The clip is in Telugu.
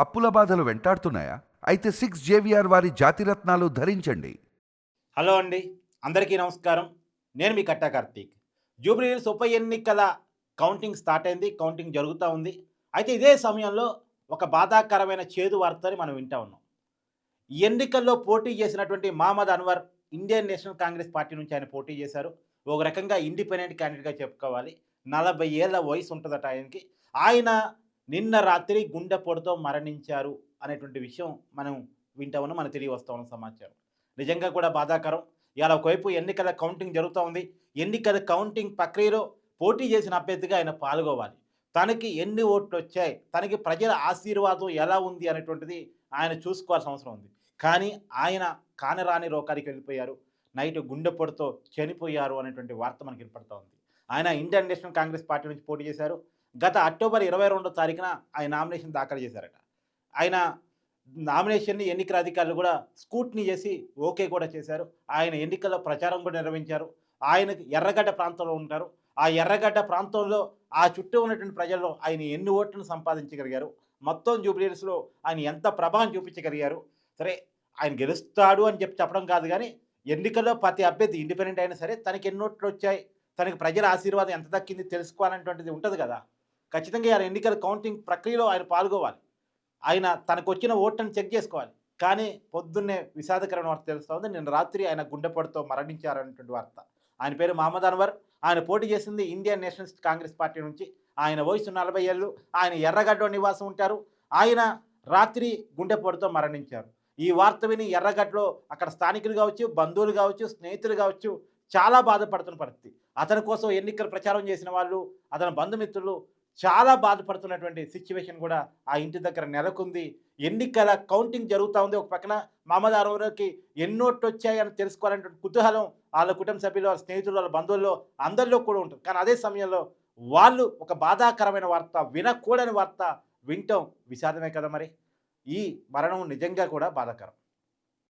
అప్పుల బాధలు వెంటాడుతున్నాయా? అయితే సిక్స్ జేవిఆర్ వారి జాతిరత్నాలు ధరించండి. హలో అండి. అందరికీ నమస్కారం. నేను మీ కట్టా కార్తీక్. జూబ్లీహిల్స్ ఉప ఎన్నికల కౌంటింగ్ స్టార్ట్ అయింది కౌంటింగ్ జరుగుతూ ఉంది. అయితే ఇదే సమయంలో ఒక బాధాకరమైన చేదు వార్తని మనం వింటా ఉన్నాం. ఈ ఎన్నికల్లో పోటీ చేసినటువంటి Mohammad Anwar Indian National Congress party నుంచి ఆయన పోటీ చేశారు. ఒక రకంగా ఇండిపెండెంట్ క్యాండిడేట్గా చెప్పుకోవాలి. నలభై ఏళ్ళ వయసు ఉంటుందట ఆయనకి. ఆయన నిన్న రాత్రి గుండెపోటుతో మరణించారు అనేటువంటి విషయం మనం వింటామని మనకు తెలియ సమాచారం. నిజంగా కూడా బాధాకరం. ఇవాళ ఒకవైపు ఎన్నికల కౌంటింగ్ జరుగుతూ ఉంది. ఎన్నికల కౌంటింగ్ ప్రక్రియలో పోటీ చేసిన అభ్యర్థిగా ఆయన పాల్గొవాలి. తనకి ఎన్ని ఓట్లు వచ్చాయి తనకి ప్రజల ఆశీర్వాదం ఎలా ఉంది అనేటువంటిది ఆయన చూసుకోవాల్సిన అవసరం ఉంది. కానీ ఆయన కానరాని రోకానికి వెళ్ళిపోయారు. నైట్ గుండెపొడితో చనిపోయారు అనేటువంటి వార్త మనకి వినపడతా ఉంది. ఆయన ఇండియన్ నేషనల్ కాంగ్రెస్ పార్టీ నుంచి పోటీ చేశారు. గత అక్టోబర్ ఇరవై రెండో తారీఖున ఆయన నామినేషన్ దాఖలు చేశారట. ఆయన నామినేషన్ని ఎన్నికల అధికారులు కూడా స్కూట్ని చేసి ఓకే కూడా చేశారు. ఆయన ఎన్నికల్లో ప్రచారం కూడా నిర్వహించారు. ఆయనకు ఎర్రగడ్డ ప్రాంతంలో ఉంటారు. ఆ ఎర్రగడ్డ ప్రాంతంలో ఆ చుట్టూ ఉన్నటువంటి ప్రజల్లో ఆయన ఎన్ని ఓట్లను సంపాదించగలిగారు? మొత్తం జూబ్లీస్లో ఆయన ఎంత ప్రభావం చూపించగలిగారు? సరే ఆయన గెలుస్తాడు అని చెప్పి చెప్పడం కాదు కానీ ఎన్నికల్లో ప్రతి అభ్యర్థి ఇండిపెండెంట్ అయినా సరే తనకి ఎన్ని ఓట్లు వచ్చాయి? తనకి ప్రజల ఆశీర్వాదం ఎంత దక్కింది తెలుసుకోవాలనేటువంటిది ఉంటుంది కదా. ఖచ్చితంగా ఆయన ఎన్నికల కౌంటింగ్ ప్రక్రియలో ఆయన పాల్గొవాలి. ఆయన తనకు వచ్చిన ఓట్లను చెక్ చేసుకోవాలి. కానీ పొద్దున్నే విషాదకరమైన వార్త తెలుస్తుంది నిన్న రాత్రి ఆయన గుండెపోటుతో మరణించారనేటువంటి వార్త. ఆయన పేరు మహమ్మద్ అన్వర్. ఆయన పోటీ చేసింది ఇండియన్ నేషనలిస్ట్ కాంగ్రెస్ పార్టీ నుంచి. ఆయన వయసు నలభై ఏళ్ళు. ఆయన ఎర్రగడ్డ నివాసం ఉంటారు. ఆయన రాత్రి గుండెపోటుతో మరణించారు. ఈ వార్త విని ఎర్రగడ్డలో అక్కడ స్థానికులు కావచ్చు బంధువులు కావచ్చు స్నేహితులు కావచ్చు చాలా బాధపడుతున్న పరిస్థితి. అతని కోసం ఎన్నికల ప్రచారం చేసిన వాళ్ళు అతని బంధుమిత్రులు చాలా బాధపడుతున్నటువంటి సిచ్యువేషన్ కూడా ఆ ఇంటి దగ్గర నెలకొంది. ఎన్నికల కౌంటింగ్ జరుగుతూ ఉంది. ఒక పక్కన మహమ్మద్ అరవరకి ఎన్నోట్లు వచ్చాయని తెలుసుకోవాలనేటువంటి కుతూహలం వాళ్ళ కుటుంబ సభ్యులు వాళ్ళ స్నేహితులు వాళ్ళ బంధువుల్లో అందరిలో కూడా ఉంటుంది. కానీ అదే సమయంలో వాళ్ళు ఒక బాధాకరమైన వార్త వినకూడని వార్త వింటాం విషాదమే కదా మరి? ఈ మరణం నిజంగా కూడా బాధాకరం.